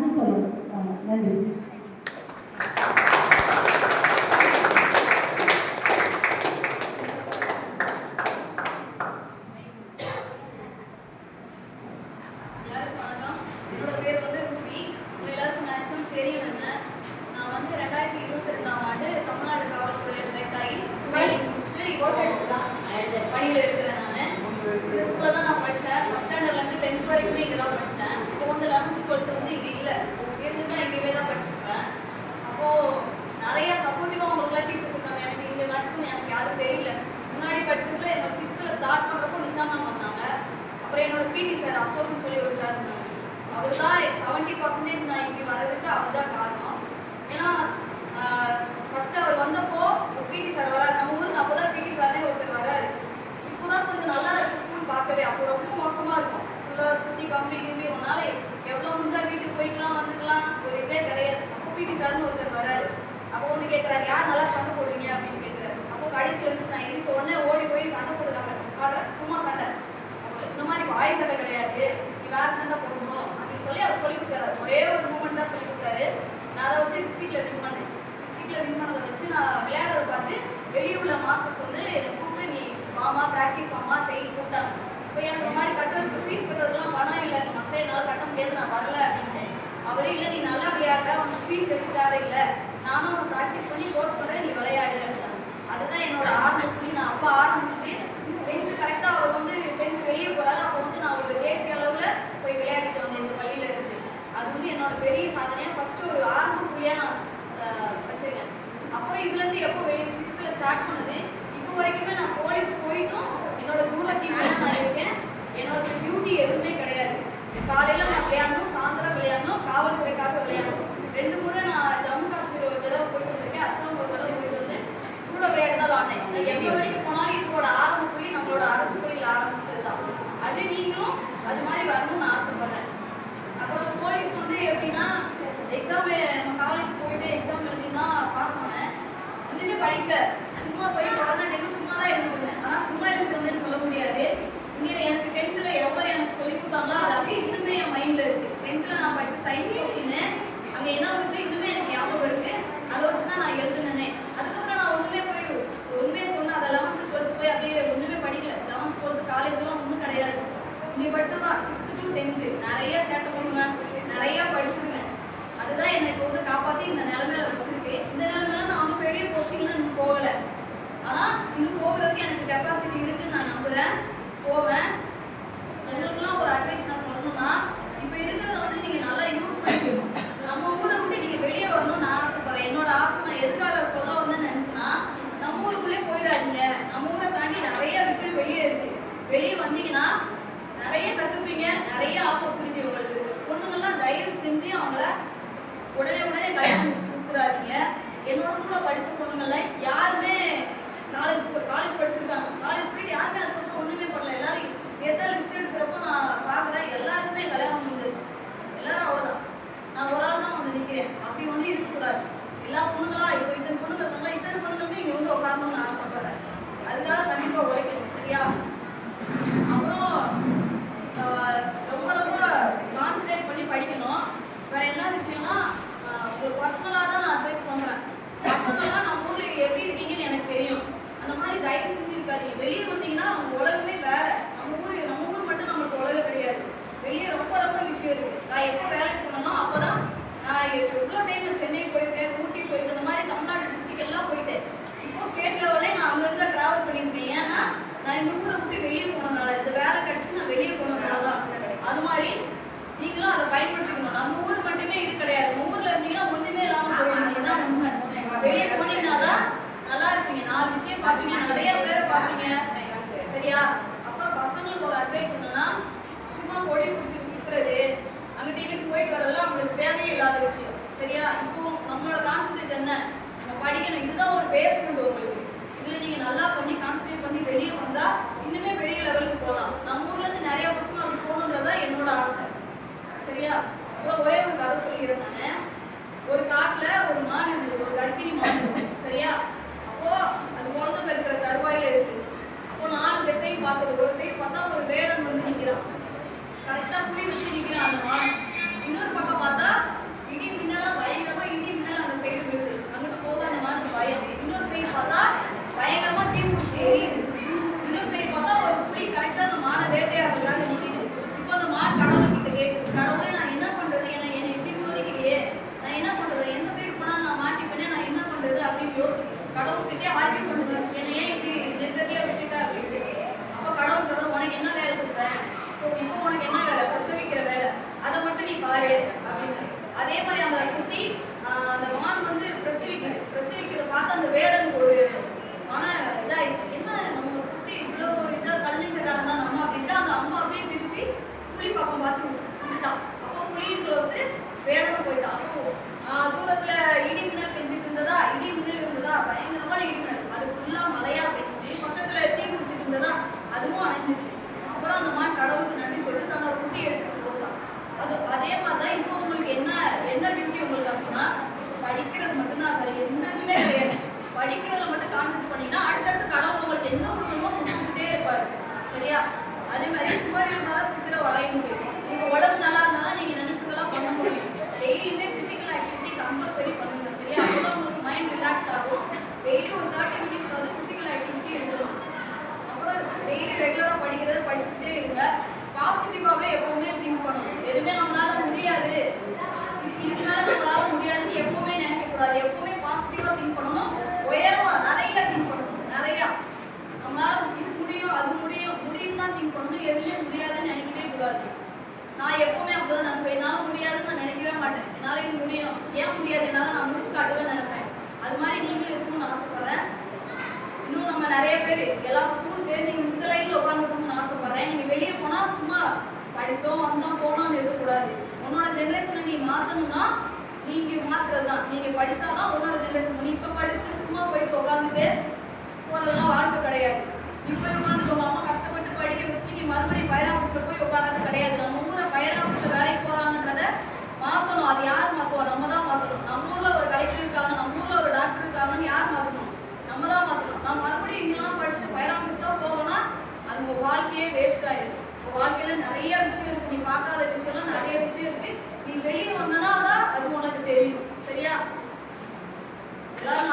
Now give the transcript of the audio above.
அரசு சொல்லணும் நன்றி என்னோட பேர் வந்து அதுக்குள்ள முடிஞ்சா வீட்டுக்கு போய்க்கலாம் வந்துக்கலாம். ஒரு இதே கிடையாது. அப்போ பிடி சார்னு ஒருத்தர் வராரு. அப்போ வந்து கேட்குறாரு யார் நல்லா சண்டை போடுவீங்க அப்படின்னு கேட்குறாரு அப்போ கடைசியில் வந்து நான் எதுவும் உடனே ஓடி போய் சண்டை போட்டுக்காங்க சும்மா சண்டை. இந்த மாதிரி வாய் சண்டை கிடையாது. நீ வேறு சண்டை போடணும். நான் வரல அப்படின்ட்டு. அவரு இல்லை நீ நல்லா விளையாடுற உனக்கு ஃபீஸ் எடுக்கிறாரு இல்லை நானும் உனக்கு ப்ராக்டிஸ் பண்ணி கோச் பண்ணுறேன் நீ விளையாடு அதுதான் என்னோட ஆர்வம். நான் அப்போ ஆரம்பிச்சு டென்த்து கரெக்டாக அவர் வந்து டென்த்து வெளியே போகிறாரு அப்போ வந்து நான் ஒரு தேசிய அளவில் போய் விளையாடிட்டு வந்தேன் இந்த பள்ளியில் இருந்து. அது வந்து என்னோட பெரிய சாதனையாக ஃபஸ்ட்டு ஒரு ஆரம்ப புள்ளியாக நான் வச்சுருக்கேன். அப்புறம் இதுலேருந்து எப்போ வெளியே சிக்ஸ்த்தில் ஸ்டார்ட் பண்ணுது இப்போ வரைக்குமே நான் போலீஸ் போயிட்டும் என்னோட ஜூடோ டீம் நான் இருக்கேன். என்னோட டியூட்டி எதுவுமே கிடையாது. 哪里能拿钱呢？அப்படி வந்து இருக்கக்கூடாது. எல்லா பொண்ணுங்களா இப்போ இத்தனை பொண்ணுங்க இருக்காங்களா இத்தனை பொண்ணுங்களுமே இங்கே வந்து உட்காரணும்னு ஆசைப்படுறேன். அதுக்காக கண்டிப்பாக உழைக்கணும் சரியா? அப்படின்னு யோசிக்கணும். கடவுள்கிட்டே ஆக்கி கொள்ளணும் என்னை ஏன் இப்படி நிர்கதியாக விட்டுட்டா அப்படின்னு. அப்போ கடவுள் சொல்கிறோம் உனக்கு என்ன வேலை கொடுப்பேன்? இப்போ இப்போ உனக்கு என்ன வேலை? பிரசவிக்கிற வேலை. அதை மட்டும் நீ பாரு. அப்படின்னு. அதே மாதிரி அந்த குட்டி அந்த மான் வந்து நிறைய பேர் எல்லா பசங்களும் சேர்ந்து இந்த லைனில் உட்காந்துக்கணும்னு ஆசைப்பட்றேன். நீங்கள் வெளியே போனால் சும்மா படித்தோம் வந்தோம் போனோம்னு இருக்கக்கூடாது. உன்னோட ஜென்ரேஷனை நீ மாற்றணும்னா நீங்கள் மாற்றுறது தான் நீங்கள் படித்தாதான் உன்னோட ஜென்ரேஷன் நீ இப்போ படிச்சுட்டு சும்மா போயிட்டு உட்காந்துட்டு விஷயம் இருக்கு. நீ பார்க்காத விஷயம்லாம் நிறைய விஷயம் இருக்கு. நீ வெளியே வந்தனா தான் அது உனக்கு தெரியும். சரியா? எல்லாரும்